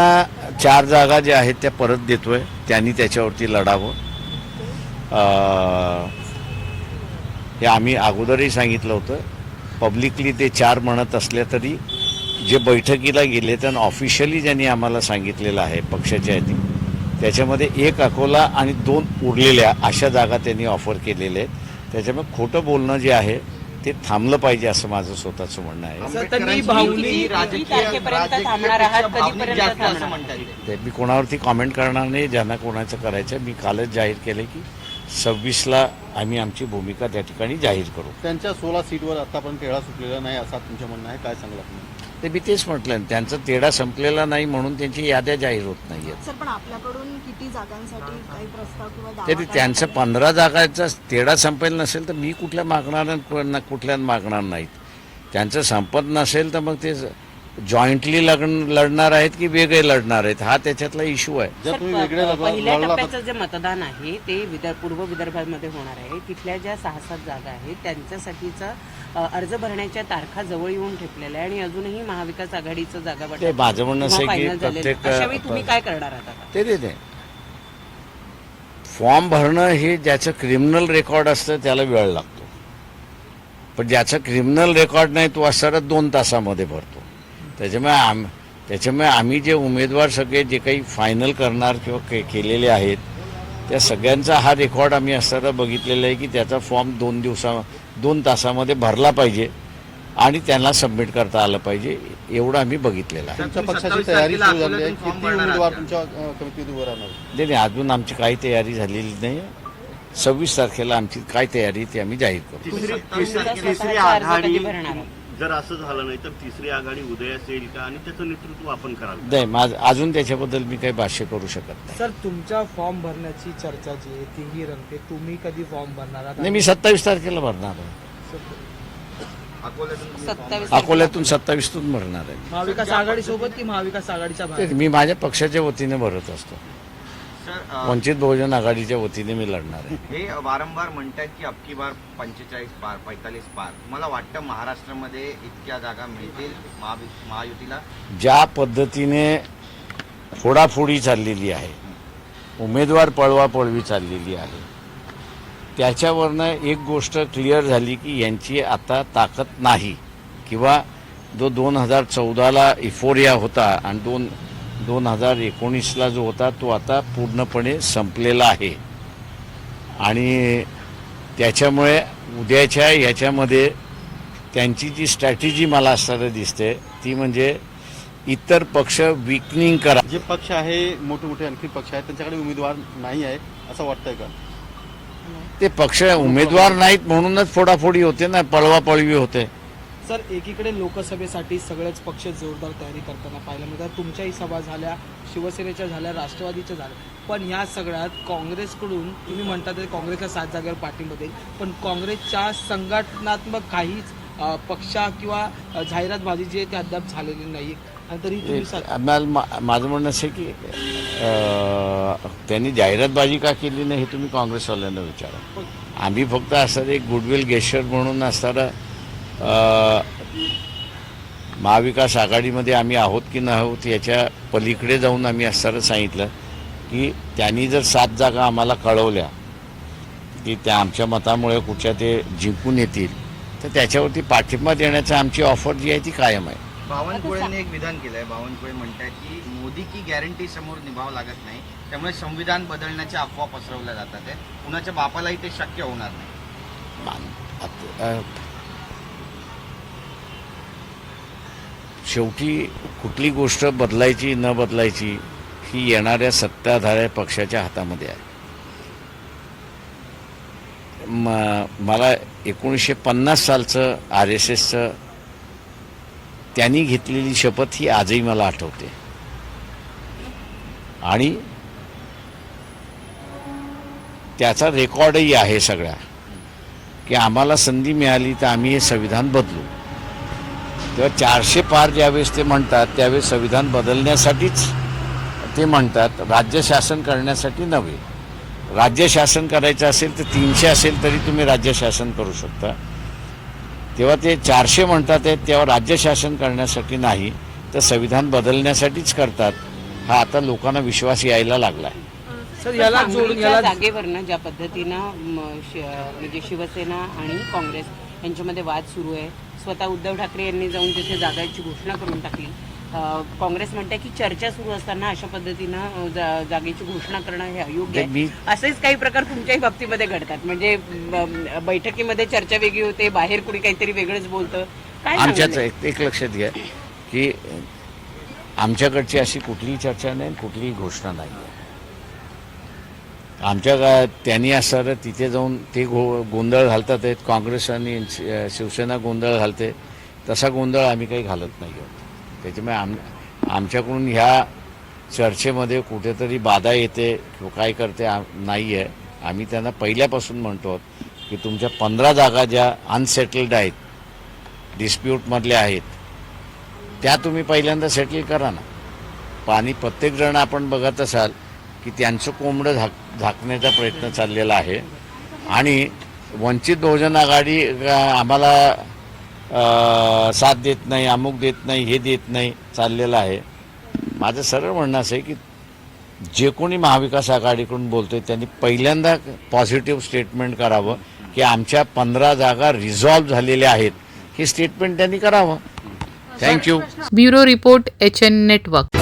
त्यांना चार जागा ज्या आहेत त्या परत देतोय. त्यांनी त्याच्यावरती लढावं. हे आम्ही अगोदरही सांगितलं होतं. पब्लिकली ते चार म्हणत असले तरी जे बैठकीला गेले तर ऑफिशियली ज्यांनी आम्हाला सांगितलेलं आहे पक्षाच्या यादी त्याच्यामध्ये एक अकोला आणि दोन उरलेल्या अशा जागा त्यांनी ऑफर केलेल्या आहेत. त्याच्यामुळे खोटं बोलणं जे आहे ते थांबलं पाहिजे असं माझं स्वतःचं म्हणणं आहे. ही मी कोणावरती कॉमेंट करणार नाही ज्यांना कोणाचं करायचं आहे. मी कालच जाहीर केलं की सव्वीसला आम्ही आमची भूमिका त्या ठिकाणी जाहीर करू. त्यांच्या सोळा सीटवर आतापर्यंत तेढा सुटलेला नाही असा तुमचं म्हणणं आहे. काय सांगला तुम्ही ते मी तेच म्हटलं त्यांचा तेढा संपलेला नाही म्हणून त्यांची याद्या जाहीर होत नाही सर पण आपल्याकडून किती जागांसाठी काही प्रस्ताव किंवा दावा तरी काय त्यांचं? पंधरा जागाचा तेढा संपेल नसेल तर मी कुठल्या मागणार आणि कुठल्या मागणार नाहीत त्यांचं संपत नसेल तर मग ते जॉईंटली लढ लढणार आहेत की वेगळे लढणार आहेत? हा त्याच्यातला इश्यू आहे. जर तुम्ही वेगळे पहिल्या लढला तर टप्प्याचं जे मतदान आहे ते विदर्भ पूर्व विदर्भामध्ये होणार आहे. तिथल्या ज्या सहा सात जागा आहेत त्यांच्यासाठीचा अ, अर्ज भरण्याच्या तारखा जवळ येऊन ठेपलेल्या आहे आणि अजूनही महाविकास आघाडीचं जागा वाटप ते माझं म्हणणं असं आहे की final झालेलं आहे. प्रत्येक- तुम्ही काय करणार आहात आता? ते ते ते. फॉर्म भरणं हे ज्याचं क्रिमिनल रेकॉर्ड असतं त्याला वेळ लागतो. पण ज्याचं क्रिमिनल रेकॉर्ड नाही तो असणारा दोन तासामध्ये भरतो. त्याच्यामुळे आम त्याच्यामुळे आम्ही जे उमेदवार सगळे जे काही फायनल करणार किंवा के केलेले आहेत त्या सगळ्यांचा हा रेकॉर्ड आम्ही असताना बघितलेला आहे की त्याचा फॉर्म दोन दिवसा दोन तासामध्ये भरला पाहिजे आणि त्यांना सबमिट करता आलं पाहिजे एवढं आम्ही बघितलेलं आहे. तुमच्या तुम्ही पक्षाची 27 तयारी सुरू तारखेला झाली आहे. अकोल्यातून किती फॉर्म भरणार उमेदवार आहात? तुमच्या अं, कमिटीत उभं राहणार? नाही नाही अजून आमची काही तयारी झालेली नाही. सव्वीस तारखेला आमची काय तयारी आहे ती आम्ही जाहीर करू. जर असं झालं नाही तर तिसरी आघाडी उदयास येईल का? आणि त्याचं नेतृत्व आपण करावं नाही माझ अजून त्याच्याबद्दल मी काही भाष्य करू शकत नाही. सर तुमच्या फॉर्म भरण्याची चर्चा जी आहे तीही रंगते. तुम्ही कधी फॉर्म भरणार आहात? नाही मी सत्तावीस तारखेला भरणार आहे. अकोल्यातून सत्तावीस अकोल्यातून सत्तावीसतून भरणार आहे. महाविकास आघाडी सोबत की महाविकास आघाडीच्या ते मी माझ्या पक्षाच्या वतीने भरत असतो. सर वंचित बहुजन आघाडीच्या वतीने मी लढणार आहे. हे वारंवार म्हणतात की अबकी बार पंचेचाळीस पार पैतालीस पार. मला वाटतं महाराष्ट्रामध्ये इतक्या जागा मिळतील महायुतीला. ज्या पद्धतीने फोडाफोडी चाललेली आहे उमेदवार पळवापळवी चाललेली आहे त्याच्यावरनं एक गोष्ट क्लिअर झाली की यांची आता ताकद नाही. किंवा जो दोन हजार चौदाला इफोरिया होता आणि दोन दोन हजार एकोणीसला जो होता तो आता पूर्णपणे संपलेला आहे. आणि त्याच्यामुळे उद्याच्या याच्यामध्ये त्यांची जी स्ट्रॅटेजी मला असताना दिसते ती म्हणजे इतर पक्ष विकनिंग करा. जे पक्ष आहे मोठे मोठे आणखी पक्ष आहेत त्यांच्याकडे उमेदवार नाही आहे असं वाटतंय का? ते पक्ष उमेदवार नाहीत म्हणूनच फोडाफोडी होते ना पळवापळवी होते. सर एकीकडे लोकसभेसाठी सगळेच पक्ष जोरदार तयारी करताना पाहायला मिळतात. तुमच्याही सभा झाल्या शिवसेनेच्या झाल्या राष्ट्रवादीच्या झाल्या. पण ह्या सगळ्यात काँग्रेसकडून तुम्ही म्हणतात ते काँग्रेसला सात जागेवर पाठिंबा देईल. पण काँग्रेसच्या संघटनात्मक काहीच पक्षा किंवा जाहिरातबाजी जी आहे ती अद्याप झालेली नाही तरी माझं म्हणणं असं की त्यांनी जाहिरातबाजी का केली नाही हे तुम्ही काँग्रेसवाल्यांना विचारा. आम्ही फक्त असं एक गुडविल गेस्टर म्हणून असताना अं, महाविकास आघाडीमध्ये आम्ही आहोत की नाही आहोत याच्या पलीकडे जाऊन आम्ही असताना सांगितलं की त्यांनी जर सात जागा आम्हाला कळवल्या की त्या आमच्या मतामुळे कुठच्या ते जिंकून येतील तर त्याच्यावरती पाठिंबा देण्याची आमची ऑफर जी आहे ती कायम आहे. बावनकुळेंनी एक विधान केलंय. बावनकुळे म्हणतात की मोदी की गॅरंटी समोर निभावं लागत नाही त्यामुळे संविधान बदलण्याच्या अफवा पसरवल्या जातात. आहे. कुणाच्या बापालाही ते शक्य होणार नाही मान- आत- अ, शेवटी कुठली गोष्ट बदलायची न बदलायची ही येणाऱ्या सत्ताधाऱ्या पक्षाच्या हातामध्ये आहे. म मला एकोणीसशे पन्नास सालचं आर एस एसचं त्यांनी घेतलेली शपथ ही आजही मला आठवते. आणि त्याचा रेकॉर्डही आहे सगळ्या. की आम्हाला संधी मिळाली तर आम्ही हे संविधान बदलू. तेव्हा चारशे पार ज्यावेळेस ते म्हणतात त्यावेळेस संविधान बदलण्यासाठीच ते म्हणतात. राज्य शासन करण्यासाठी नव्हे. राज्य शासन करायचं असेल तर तीनशे असेल तरी तुम्ही राज्य शासन करू शकता. तेव्हा ते चारशे म्हणतात आहेत तेव्हा राज्य शासन करण्यासाठी नाही तर संविधान बदलण्यासाठीच करतात. हा आता लोकांना विश्वास यायला लागला आहे सर याला जोडून सांगलीच्या याला जागेवरनं ज्या पद्धतीनं म्हणजे शिवसेना आणि काँग्रेस यांच्यामध्ये वाद सुरू आहे. स्वतः उद्धव ठाकरे यांनी जाऊन तिथे जागाची घोषणा करून टाकली. काँग्रेस म्हणते की चर्चा सुरू असताना अशा पद्धतीनं जा- जागेची घोषणा करणं हे अयोग्य आहे. असेच काही प्रकार तुमच्याही बाबतीमध्ये घडतात. म्हणजे बैठकीमध्ये चर्चा वेगळी होते बाहेर कुणी काहीतरी वेगळंच बोलतं. काय आमच्याच? एक एक लक्षात घ्या की आमच्याकडची अशी कुठलीही चर्चा नाही कुठलीही घोषणा नाही आमच्या गा त्यांनी असं तिथे जाऊन ते गो गोंधळ घालतात आहेत. काँग्रेस आणि शिवसेना गोंधळ घालते. तसा गोंधळ आम्ही काही घालत नाही आहोत. त्याच्यामुळे आम आमच्याकडून ह्या चर्चेमध्ये कुठेतरी बाधा येते किंवा काय करते नाही आहे आम्ही त्यांना पहिल्यापासून म्हणतो की तुमच्या पंधरा जागा ज्या अनसेटल्ड आहेत डिस्प्यूटमधल्या आहेत त्या तुम्ही पहिल्यांदा सेटल करा ना. पाणी प्रत्येकजण आपण बघत असाल की त्यांचं कोंबडं झाक झाकण्याचा प्रयत्न चाललेला आहे. आणि वंचित बहुजन आघाडी आम्हाला साथ देत नाही अमुक देत नाही हे देत नाही चाललेलं आहे. माझं सरळ म्हणणं असं आहे की जे कोणी महाविकास आघाडीकडून बोलतोय त्यांनी पहिल्यांदा पॉझिटिव्ह स्टेटमेंट करावं की आमच्या पंधरा जागा रिझॉल्व्ह झालेल्या आहेत. हे स्टेटमेंट त्यांनी करावं. Thank you. Bureau report H N network.